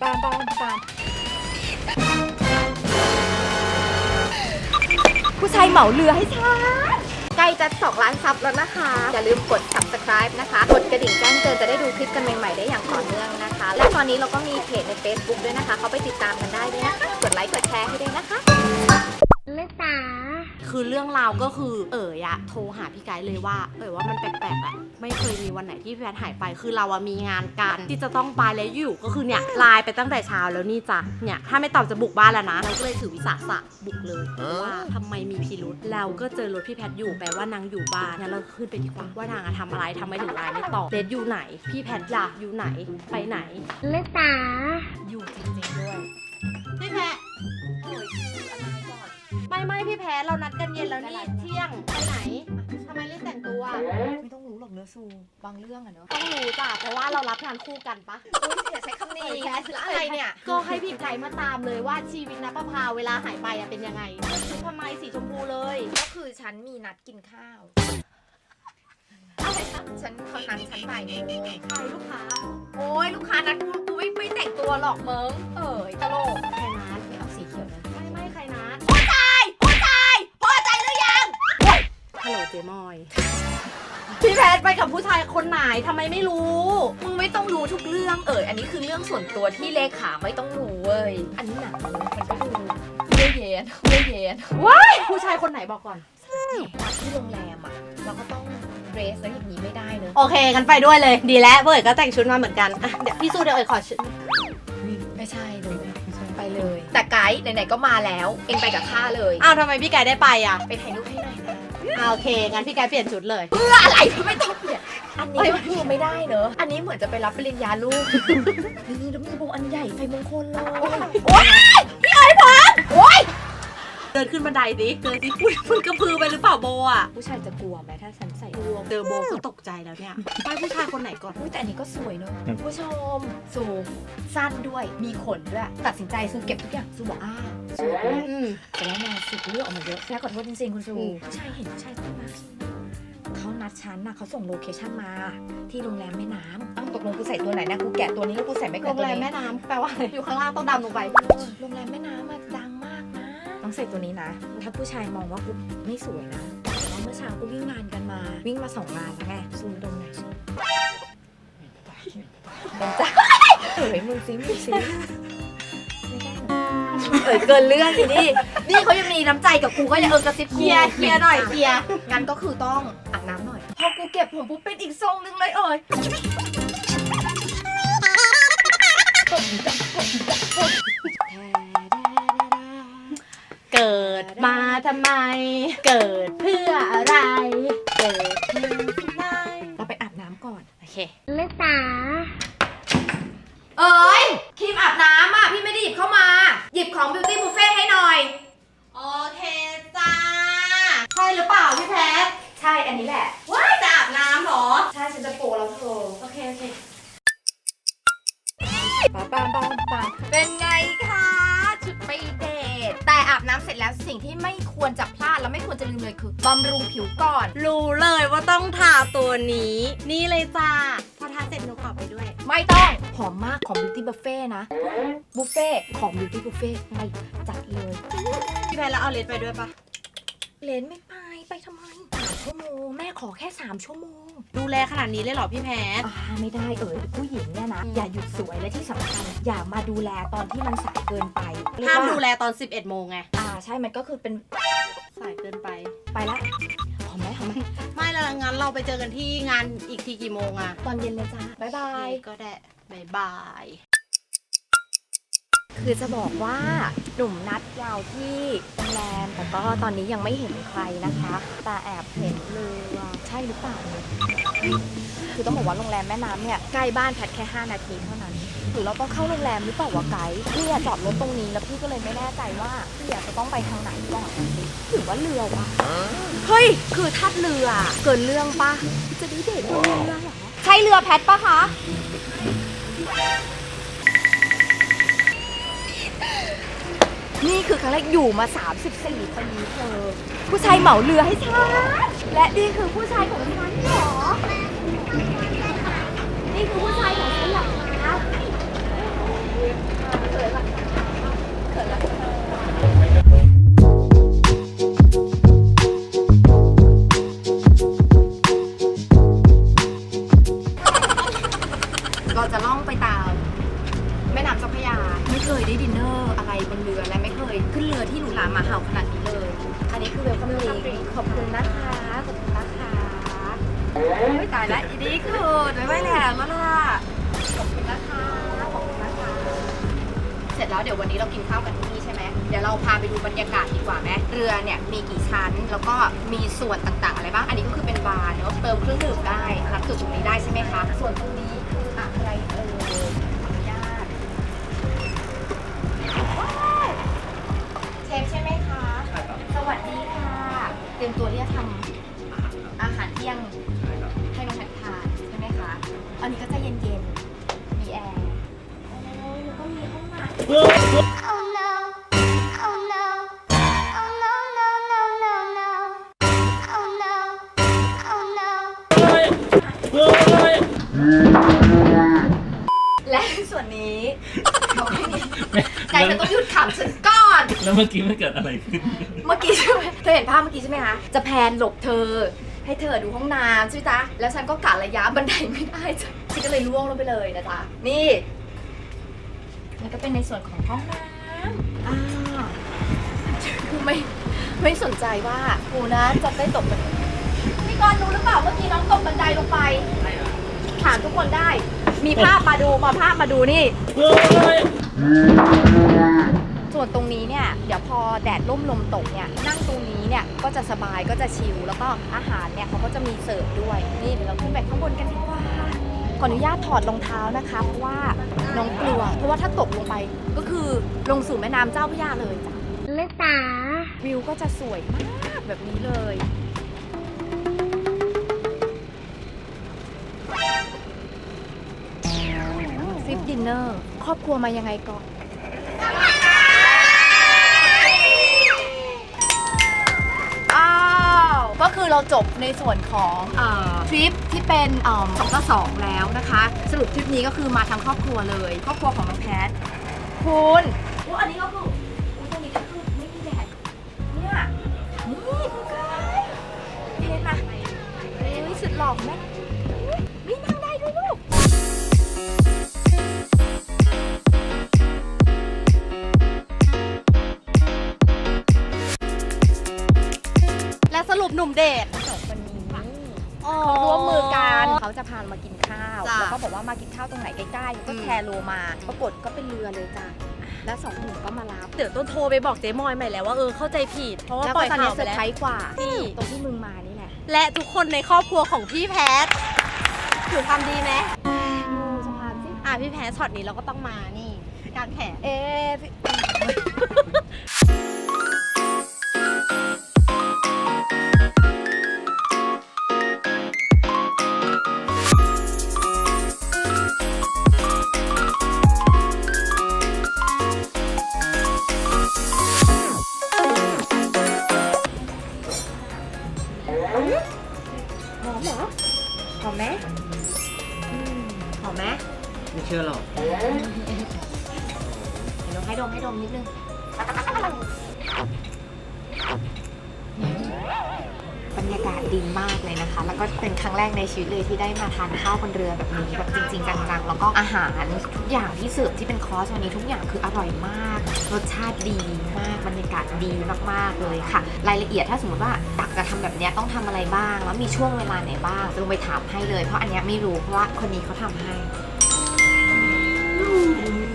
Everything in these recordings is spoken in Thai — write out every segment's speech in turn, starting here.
ปามปามปามผู้ชายเหมาเรือให้ฉันใกล้จะ2ล้านซับแล้วนะคะ อย่าลืมกด subscribe นะคะ กดกระดิ่งแจ้งเตือนจะได้ดูคลิปกันใหม่ ๆ ได้อย่างต่อเนื่องนะคะ และตอนนี้เราก็มีเพจใน Facebook ด้วยนะคะ เขาไปติดตามกันได้ด้วยนะคะ กดไลค์กดแชร์ให้ด้วยนะคะลิตา คือเรื่องราวก็คือเอ๋ยอะโทรหาพี่ไกด์เลยว่า เอ๋ยว่ามันแปลกๆอะไม่เคยมีวันไหนที่พี่แพทหายไป คือเราอะมีงานกันที่จะต้องไปแล้วอยู่ ก็คือเนี่ยไลน์ไปตั้งแต่เช้าแล้วนี่จ้ะเนี่ยถ้าไม่ตอบจะบุกบ้านแล้วนะเราก็เลยถือวิสาสะบุกเลยเพราะว่าทำไมมีพิรุษเราก็เจอรถพี่แพทอยู่แปลว่านางอยู่บ้านงั้นเราขึ้นไปดีกว่าว่านางอะทำอะไรทำไมถึงไลน์ไม่ตอบเดทอยู่ไหน พี่แพทล่ะอยู่ไหนไปไหนลิตาอยู่จริงๆด้วยพี่แพท ไม่ไม่พี่แพ้เรานัดกันเย็นแล้วนี่เที่ยงไปไหนทำไมรีบแต่งตัว ไม่ต้องรู้หรอกเนื้อซูบางเรื่องอะเนาะต้องรู้จ้ะเพราะว่าเรารับงานคู่กันปะอย่าใช้คำนี้แพ้แล้วอะไรเนี่ยก็ให้พี่ไก่มาตามเลยว่าชีวิตนับประพาเวลาหายไปอะเป็นยังไงเลือกชุดทำไมสีชมพูเลยก็คือฉันมีนัดกินข้าว ฉันเขานัดฉันบ่ายโมงใครลูกค้า โอ้ยลูกค้านัดกูกูไม่ไม่แต่งตัวหรอกเมิงเอ๋ยต มอย พี่แพทไปกับผู้ชายคนไหนทำไมไม่รู้ มึงไม่ต้องรู้ทุกเรื่องเอ๋ยอันนี้คือเรื่องส่วนตัวที่เลขาไม่ต้องรู้เว้ย อันนี้หนังเลยมันก็ดูเยื่อเย็นเยื่อเย็นว้ายผู้ชายคนไหนบอกก่อนมาที่โรงแรมอะเราก็ต้องเดรสแล้วอย่างนี้ไม่ได้เนอะโอเคกันไปด้วยเลย ดีแล้วเบิร์ดก็แต่งชุดมาเหมือนกันอะเดี๋ยวพี่สู้เดี๋ยวเอ๋ยขอชุดไม่ใช่เลยไปเลย แต่ไกด์ไหนๆก็มาแล้ว เองไปกับข้าเลยอ้าวทำไมพี่ไก่ได้ไปอะ ไปถ่ายรูปให้หน่ อยนะอ่าโอเค งั้นพี่ไก่เปลี่ยนชุดเลย เพื่ออะไรไม่ต้องเปลี่ยนอันนี้ก็คือไม่ได้เนอะ อันนี้เหมือนจะไปรับปริญญาลูก นี่แล้วมีโบอันใหญ่ไฟมงคลเลย โอ๊ยเดินขึ้นบันไดสิเดินสิอุ๊ยมันกระพือไปหรือเปล่าโบอะผู้ชายจะกลัวไหมถ้าฉันใส่กลัวเจอโบก็ตกใจแล้วเนี่ยไปผู้ชายคนไหนก่อนอุ้ยแต่อันนี้ก็สวยเนอะผู้ชมสูงสั้นด้วยมีขนด้วย ตัดสินใจซูเก็บทุกอย่างซูบอกอ้าสวยด้วยอืม แต่แล้วมาสุดเลือกออกมาเยอะแล้วขอโทษจริงๆคุณซูอืม ผู้ชายเห็นผู้ชายต้องมาเขานัดฉันนะเขาส่งโลเคชั่นมา ที่โรงแรมแม่น้ำต้องตกลงกูใส่ตัวไหนนะกูแกะตัวนี้แล้วกูใส่ไม่โรแกะงตัวแรมนี้ แม่น้ำแปลว่าอะไรอยู่ข้างล่างต้องดำลงไปเออโรงแรมแม่น้ำอะดังมากนะ ต้องใส่ตัวนี้นะ ถ้าผู้ชายมองว่ากูไม่สวยนะแต่ว่าเมื่อเช้ากูวิ่งงานกันมา วิ่งมาสองงานแล้วไงซูมตรงไหนเป็นจ้าเอ้ยมึงซิมึงซิไม่ได้เหรอเอ้ยเกินเรื่องอีนี่นี่เขายังมีน้ำใจกับกูก็ยังเออกระซิบเคกูลียร์เคลียร์หน่อยเคลียร์งั้นก็คือต้องอาบน้ำหน่อย พอกูเก็บผมปุ๊บเป็นอีกทรงนึงเลยเอ่ย เกิดมาทำไม เกิดเพื่ออะไร เกิดเพื่อทำไมเราไปอาบน้ำก่อน โอเค ลิตาเอ้ยครีมอาบน้ำอะ พี่ไม่ได้หยิบเข้ามา หยิบของ Beauty Buffet ให้หน่อย โอเคจ้า ใช่หรือเปล่าพี่แพท ใช่ อันนี้แหละ ว้ายจะอาบน้ำเหรอ ใช่ ฉันจะโปรแล้วเธอโอเค โอเคปาปาปาปาเป็นไงคะ ชุดไปเดท แต่อาบน้ำเสร็จแล้วสิ่งที่ไม่ควรจะพลาดและไม่ควรจะลืมเลยคือบำรุงผิวก่อน รู้เลยว่าต้องทาตัวนี้ นี่เลยจ้าพอทาเสร็จหนูขอไปด้วย ไม่ต้อง หอมมากของ Beauty Buffet นะ บุฟเฟ่ของ Beauty Buffet ไปจัดเลย พี่แพทแล้วเอาเลนไปด้วยปะเลนไม่ไปไปทำไมสาม ชั่วโมงแม่ขอแค่ 3 ชั่วโมงดูแลขนาดนี้เลยเหรอพี่แพท อ่าไม่ได้เอ่ยผู้หญิงเนี่ยนะอืมอย่าหยุดสวยและที่สำคัญอย่ามาดูแลตอนที่มันสายเกินไปเรียกห้ามว่ดูแลตอน 11 โมงไง อ่าใช่มันก็คือเป็นสายเกินไป ไปละหอมไหมหอมไหมไม่ละงั้นเราไปเจอกันที่งานอีกทีกี่โมงอะตอนเย็นเลยจ้าบ๊ายบาย ก็ได้บายบาย คือจะบอกว่าหนุ่มนัดเราที่โรงแรมแต่ก็ตอนนี้ยังไม่เห็นใครนะคะ แต่แอบเห็นเรือใช่หรือเปล่าเนี่ยคือต้องบอกว่าโรงแรมแม่น้ำเนี่ยใกล้บ้านแพทแค่ 5 นาทีเท่านั้นหรือเราต้องเข้าโรงแรมหรือเปล่าวะไกด์พี่อะจอดรถตรงนี้แล้วพี่ก็เลยไม่แน่ใจว่าพี่อะจะต้องไปทางไหนก่อนหรือว่าเรือวะเฮ้ยคือทัดเรือเกินเรื่องปะจะได้เดทบนเรือเหรอใช่เรือแพทปะคะ นี่คือครั้งแรกอยู่มา 34ปีเธอ ผู้ชายเหมาเรือให้ฉัน และนี่คือผู้ชายของฉันเหรอ นี่คือผู้ชายของฉัน ไม่ไหวแล้วมาล่ะขอบคุณนะคะขอบคุณนะคะเสร็จแล้วเดี๋ยววันนี้เรากินข้าวกันที่นี่ใช่ไหมเดี๋ยวเราพาไปดูบรรยากาศดีกว่าไหมเรือเนี่ยมีกี่ชั้นแล้วก็มีส่วนต่างๆ อะไรบ้าง อันนี้ก็คือเป็นบาร์เนอะเติมเครื่องดื่มได้รับจุดตรงนี้ได้ใช่ไหมคะ ส่วนตรงนี้คืออะไรเอ่ยขออนุญาตว้าวเชฟใช่ไหมคะ สวัสดีค่ะ เตรียมตัวที่จะทำอาหารเที่ยง อันนี้ก็จะเย็นๆ มีแอร์โอ้ยแล้วก็มีห้องน้ำ Oh no Oh no Oh no no no no no Oh no Oh no และส่วนนี้เขาไม่มีใจเธอต้องหยุดขำฉันก่อน แล้วเมื่อกี้มันเกิดอะไรขึ้น เมื่อกี้ใช่ไหมเธอเห็นภาพเมื่อกี้ใช่ไหมคะ จะแพนหลบเธอ ให้เธอดูห้องน้ำใช่ไหมจ๊ะ แล้วฉันก็กะระยะบันไดไม่ได้จ้ะฉันก็เลยล่วงลงไปเลยนะจ๊ะ นี่ แล้วก็เป็นในส่วนของห้องน้ำอ่าคือไม่ไม่สนใจว่ากูนะจะได้ตกบันไดพี่กรณ์รู้หรือเปล่าเมื่อกี้น้องตกบันไดลงไป ถามทุกคนได้ มีภาพมาดูมาภาพมาดูนี่เลย ส่วนตรงนี้เนี่ยเดี๋ยวพอแดดร่มลมตกเนี่ยนั่งตรงนี้เนี่ยก็จะสบายก็จะชิลแล้วก็อาหารเนี่ยเขาก็จะมีเสิร์ฟด้วยนี่เดี๋ยวเราขึ้นไปข้างบนกันดีกว่าขออนุญาตถอดรองเท้านะคะเพราะว่าน้องกลัว เพราะว่าถ้าตกลงไปก็คือลงสู่แม่น้ำเจ้าพระยาเลยจ้ะลิตาวิวก็จะสวยมากแบบนี้เลยฟิปดินเนอร์ครอบครัวมายังไงก่อน จบในส่วนของอทริปที่เป็นสองต่อสองแล้วนะคะ สรุปทริปนี้ก็คือมาทั้งครอบครัวเลยครอบครัวของน้องแพทคุณว่าอันนี้ก็คืออุ๊ยตรงนี้ก็คือไม่มีแดดเนี่ยนี่คุณกายเพนมาเฮ้ยสุดหล่อแม่ มเดท สองคนนี้อ๋อร่วมมือกันเขาจะพาเรามากินข้าวจ้ะ แล้วก็บอกว่ามากินข้าวตรงไหนใกล้ๆเขาก็อืมแคร์โลมาปรากฏก็เป็นเรือเลยจ้ะแล้วสองหนุ่มก็มารับเดี๋ยวต้นโทรไปบอกเจ๊มอยใหม่แล้วว่าเออเข้าใจผิด เพราะว่าแล้วปล่ก็อยตอนข่านี้วเซไปอร์แล้ว ไพรส์กว่านี่ ตรงที่มึงมานี่แหละและทุกคนในครอบครัวของพี่แพทถือทำดีไหมดูสะพานสิ อะพี่แพทช็อตนี้เราก็ต้องมานี่การแขน เอ๊ะพี่ อมไหมไม่เชื่อหรอกเดี๋ยวให้ดมให้ดมนิดนึง บรรยากาศดีมากเลยนะคะ แล้วก็เป็นครั้งแรกในชีวิตเลยที่ได้มาทานข้าวบนเรือแบบนี้แบบจริงๆจังๆ แล้วก็อาหารทุกอย่างที่เสิร์ฟที่เป็นคอร์สวันนี้ทุกอย่างคืออร่อยมาก รสชาติดีมาก บรรยากาศดีมากๆเลยค่ะ รายละเอียดถ้าสมมติว่าตักจะทำแบบเนี้ยต้องทำอะไรบ้าง แล้วมีช่วงเวลาไหนบ้างจะลงไปถามให้เลย เพราะอันเนี้ยไม่รู้เพราะว่าคนนี้เขาทำให้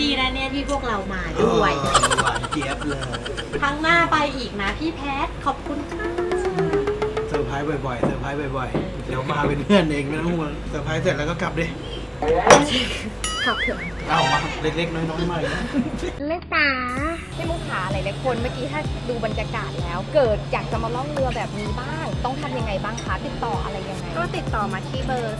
ดีนะเนี่ยที่พวกเรามาด้วยหวานเจี๊ยบเลยครั้งหน้าไปอีกนะพี่แพทขอบคุณค่ะเซอร์ไพร ส์บ่อยๆเซอร์ไพรส์บ่อยๆ เดี๋ยวมาเป็นเพื่อนเองไม่ต้องห่วงเซอร์ไพรส์เสร็จแล้วก็กลับดิขับเถอะเอามาเล็กๆน้อยๆมาอีกนะลิตา พี่มุกขาหลายๆคนเมื่อกี้ถ้าดูบรรยากาศแล้ว เกิดอยากจะมาล่องเรือแบบนี้บ้าง ต้องทำยังไงบ้างคะติดต่ออะไรยังไง ก็ติดต่อมาที่เบอร์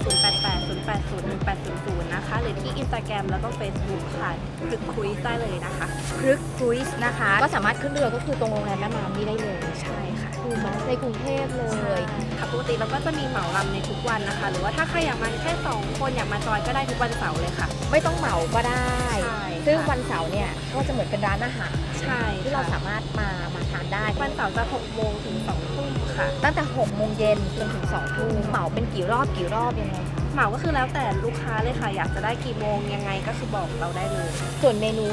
0880801800 นะคะ หรือที่ Instagram แล้วก็ Facebook ค่ะคือคุยได้เลยนะคะครึกครูซนะคะ ก็สามารถขึ้นเรือก็คือตรงโรงแรมแม่น้ำนี้ได้เลยใช่ค่ะ คือเหมือนในกรุงเทพเลยค่ะปกติเราก็จะมีเหมาลำในทุกวันนะคะ หรือว่าถ้าใครอยากมาแค่ 2 คนอยากมาจอยก็ได้ทุกวันเสาร์เลยค่ะ ไม่ต้องเหมาก็ได้ ใช่ค่ะซึ่งวันเสาร์เนี่ยก็จะเหมือนเป็นร้านอาหาร ใช่ที่เราค่ะสามารถมามาทานได้วันเสาร์จะ6โมงถึง2ทุ่มค่ะ ตั้งแต่6โมงเย็นจนถึง2ทุ่มเหมาเป็นกี่รอบกี่รอบยังไงคะเหมาก็คือแล้วแต่ลูกค้าเลยค่ะ อยากจะได้กี่โมงยังไงก็คือบอกเราได้เลย ส่วนเมนู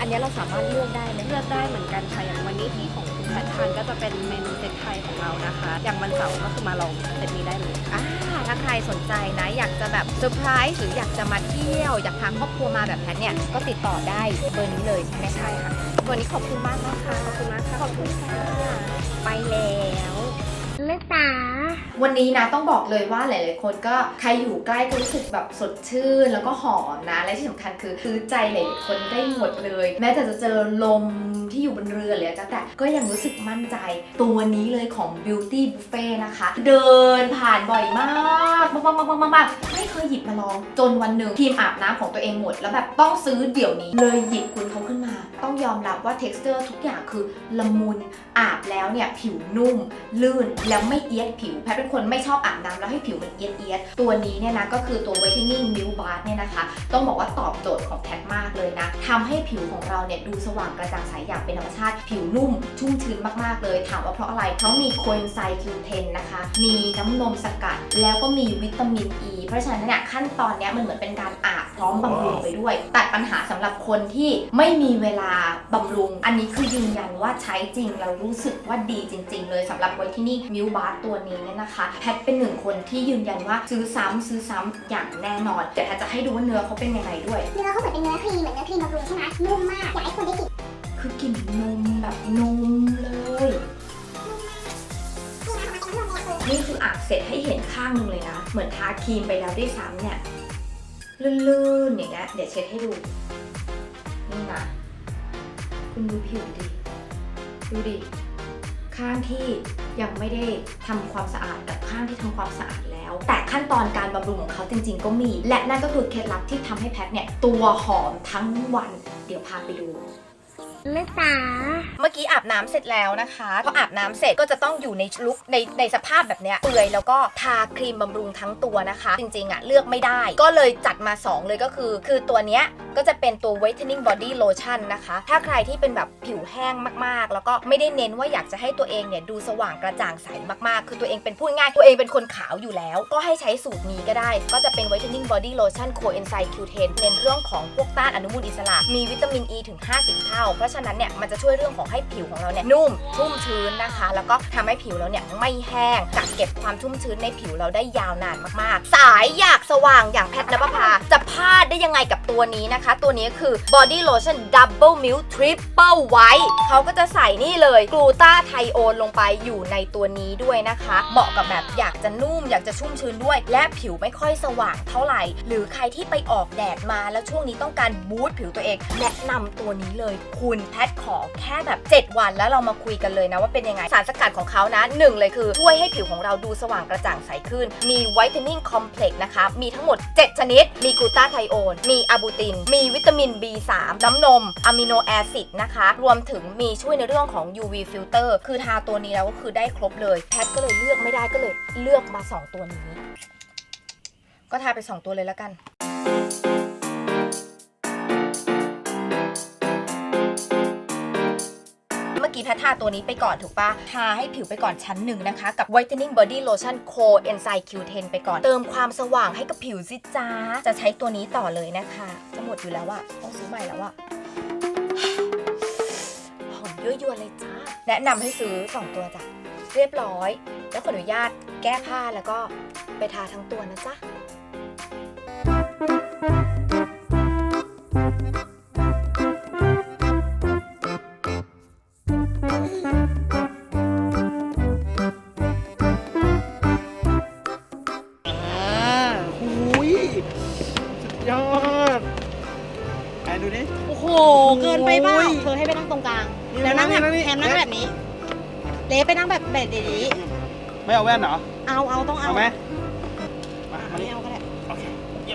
อันเนี้ยเราสามารถเลือกได้ไหมเลือกได้เหมือนกันค่ะอย่างวันนี้ที่ของคุณแพททานก็จะเป็นเมนูเซตไทยของเรานะคะ อย่างวันเสาร์ก็คือมาลองเซตนี้ได้เลยอ่าถ้าใครสนใจนะ อยากจะแบบเซอร์ไพรส์หรืออยากจะมาเที่ยว อยากพาครอบครัวมาแบบแพทเนี่ยก็ติดต่อได้เบอร์นี้เลยใช่ไหมใช่ค่ะ วันนี้ขอบคุณมากนะคะขอบคุณมากค่ะขอบคุณค่ะไปแล้ว ลูกจ๋าวันนี้นะต้องบอกเลยว่าหลาย ๆ คนก็ใครอยู่ใกล้ก็รู้สึกแบบสดชื่น แล้วก็หอมนะ และที่สำคัญคือซื้อใจหลาย ๆ คนได้หมดเลย แม้แต่จะเจอลมที่อยู่บนเรือหรืออะไรก็แต่ก็ยังรู้สึกมั่นใจ ตัวนี้เลยของ Beauty Buffet นะคะ เดินผ่านบ่อยมากมากมากมากมากไม่เคยหยิบมาลอง จนวันหนึ่งทีมอาบน้ำของตัวเองหมด แล้วแบบต้องซื้อเดี๋ยวนี้ เลยหยิบคุณเขาขึ้นมา ต้องยอมรับว่า texture ทุกอย่างคือละมุนอาบแล้วเนี่ยผิวนุ่มลื่นแล้วไม่เอียดผิวแพทเป็นคนไม่ชอบอาบน้ำแล้วให้ผิวมันเอียดเอียดตัวนี้เนี่ยนะก็คือตัว whitening milk bath เนี่ยนะคะ ต้องบอกว่าตอบโจทย์ของแพทมากเลยนะทำให้ผิวของเราเนี่ยดูสว่างกระจ่างใสอย่างเป็นธรรมชาติ ผิวนุ่มชุ่มชื้นมากๆเลย ถามว่าเพราะอะไรเขามีโคเอนไซม์ Q10 นนะคะ มีน้ำนมสกัด แล้วก็มีวิตามินอ e, ีเพราะฉะนั้นเนี่ยขั้นตอนเนี้ยมันเหมือนเป็นการอาบพร้อมบำรุงไปด้วย ตัดปัญหาสำหรับคนที่ไม่มีเวลาบำรุง อันนี้คือยืนยันว่าใช้จริงเรารู้สึกว่าดีจริง ๆ เลยสำหรับไวที่นี่มิวบาร์ตัวนี้เนี่ยนะคะ แพทเป็นหนึ่งคนที่ยืนยันว่าซื้อซ้ำซื้อซ้ำอย่างแน่นอนเดี๋ยวแพทจะให้ดูว่าเนื้อเขาเป็นยังไงด้วย เนื้อเขาเหมือนเป็นเนื้อครีมเหมือนเนื้อครีมบำรุงใช่ไหมนุ่มมากอยากให้คนได้กลิ่นคือกลิ่นนมแบบนมเลยนี่คืออาบเสร็จให้เห็นข้างหนึงเลยนะ เหมือนทาครีมไปแล้วด้วยซ้ำเนี่ยลื่นๆอย่างเงี้ยเดี๋ยวเช็ดให้ดู นี่นะคุณดูผิวดิ ดูดิ ข้างที่ ยังไม่ได้ทำความสะอาดกับข้างที่ทำความสะอาดแล้ว แต่ขั้นตอนการบำรุงของเขาจริง ๆ ก็มี และนั่นก็คือเคล็ดลับที่ทำให้แพทเนี่ยตัวหอมทั้งวัน เดี๋ยวพาไปดู ลูกจ๋าเมื่อกี้อาบน้ำเสร็จแล้วนะคะพออาบน้ำเสร็จก็จะต้องอยู่ในลุคในในสภาพแบบเนี้ยเปื่อยแล้วก็ทาครีมบำรุงทั้งตัวนะคะ จริงๆอะเลือกไม่ได้ ก็เลยจัดมา 2 เลยก็คือ คือตัวเนี้ยก็จะเป็นตัว whitening body lotion นะคะ ถ้าใครที่เป็นแบบผิวแห้งมากๆ แล้วก็ไม่ได้เน้นว่าอยากจะให้ตัวเองเนี่ยดูสว่างกระจ่างใสมากๆ คือตัวเองเป็นพูดง่ายตัวเองเป็นคนขาวอยู่แล้ว ก็ให้ใช้สูตรนี้ก็ได้ ก็จะเป็น whitening body lotion coenzyme Q10 เน้นเรื่องของพวกต้านอนุมูลอิสระมีวิตามิน E ถึง 50 เท่าเพราะฉะนั้นเนี่ยมันจะช่วยเรื่องของให้ผิวของเราเนี่ยนุ่มชุ่มชื้นนะคะ แล้วก็ทำให้ผิวเราเนี่ยไม่แห้งกักเก็บความชุ่มชื้นในผิวเราได้ยาวนานมากๆ สายอยากสว่างอย่างแพทนภพาจะพลาดได้ยังไงกับตัวนี้นะคะ ตัวนี้คือ body lotion double milk triple white เขาก็จะใส่นี่เลยกลูตาไทโอนลงไปอยู่ในตัวนี้ด้วยนะคะ เหมาะกับแบบอยากจะนุ่มอยากจะชุ่มชื้นด้วย และผิวไม่ค่อยสว่างเท่าไหร่ หรือใครที่ไปออกแดดมาแล้วช่วงนี้ต้องการบูสต์ผิวตัวเอง แนะนำตัวนี้เลยคุณแพทขอแค่แบบ 7 วันแล้วเรามาคุยกันเลยนะว่าเป็นยังไง สารสกัดของเขานะหนึ่งเลยคือช่วยให้ผิวของเราดูสว่างกระจ่างใสขึ้น มีไวท์เทนนิ่งคอมเพล็กซ์นะคะ มีทั้งหมด 7 ชนิด มีกลูตาไทโอน มีอะบูติน มีวิตามิน B3 น้ำนมอะมิโนแอซิดนะคะ รวมถึงมีช่วยในเรื่องของ UV filter คือทาตัวนี้แล้วก็คือได้ครบเลย แพทก็เลยเลือกไม่ได้ก็เลยเลือกมา 2 ตัวนี้ ก็ทาไป 2 ตัวเลยแล้วกัน เมื่อกี้แพททาตัวนี้ไปก่อนถูกปะทาให้ผิวไปก่อนชั้นหนึ่งนะคะ กับ whitening body lotion co enzyme q10 ไปก่อน เติมความสว่างให้กับผิวสิจ้า จะใช้ตัวนี้ต่อเลยนะคะ จะหมดอยู่แล้วอะต้องซื้อใหม่แล้วอะหอมยั่วยวนเลยจ้า แนะนำให้ซื้อ 2 ตัวจ้ะ เรียบร้อย แล้วขออนุญาตแก้ผ้าแล้วก็ไปทาทั้งตัวนะจ๊ะ เอาแว่นเหรอ